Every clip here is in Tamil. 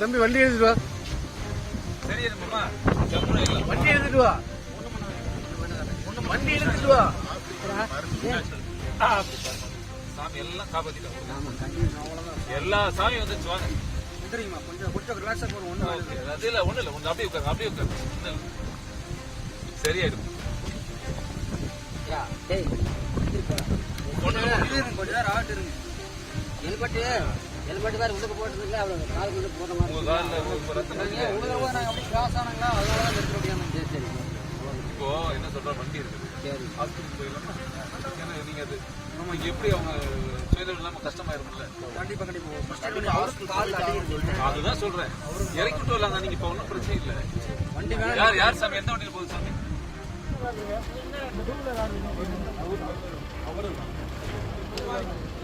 தம்பி வண்டி எடுத்துட்டு வா. வண்டி எடுத்துட்டு வா. வண்டி எடுத்துட்டு வா. சாமி எல்லாம் காப்பாத்திட்டாங்க. எல்லா சாமியும் வந்துச்சு வாங்க. சரிங்கம்மா கொஞ்சம் கொஞ்சம் ரிலாக்ஸாக போகணும் ஒன்றும் அது இல்ல ஒண்ணு இல்ல கொஞ்சம் அப்படியே உட்காரு அப்படியே உட்காரு. சரியாயிடும். ஒண்ணு இல்ல, ஒண்ணு இல்ல. கொஞ்ச நேரம் ஆகிட்டு இருங்க ஹெல்மெட்டு ஹெல்மெட் வேறு உள்ளுக்கு போட்டுருக்கல அவ்வளோ கால் கொண்டு போட்ட மாதிரி. ஒரு தடவை நாங்கள் அப்படியே கிராஸ் ஆனாங்களா அதனால தான் நிறுத்த முடியாமல் சரி சரி இப்போ என்ன சொல்ற வண்டி இருக்குது சரி. ஹாஸ்பிட்டல் போயிடலாமா? ஏன்னா நீங்க அது நீங்க எப்படி அவங்க சுயதம் இல்லாம கஷ்டமாயிரும்ல கண்டிப்பாக கண்டிப்பாக ஃபஸ்ட்டு அவருக்கு கால் அடிக்கிறது அதுதான் சொல்றேன். இறக்கிட்டு வரலாங்க நீங்க இப்ப ஒன்றும் பிரச்சனை இல்ல. வண்டி வேணும் யார் யார் சாமி? எந்த வண்டியில் போகுது சாமி? வண்டி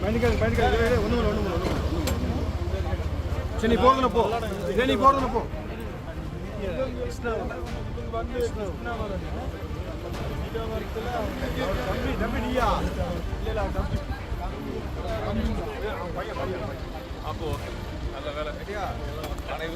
பயணிக்காது பயணிக்காது ஒன்று ஒன்று ஒன்று சரி நீ போகணும் போ இதே நீ போகணும் போ தம்பி தம்பி நீயா தம்பி அப்போ நல்ல வேலை. அனைவரும்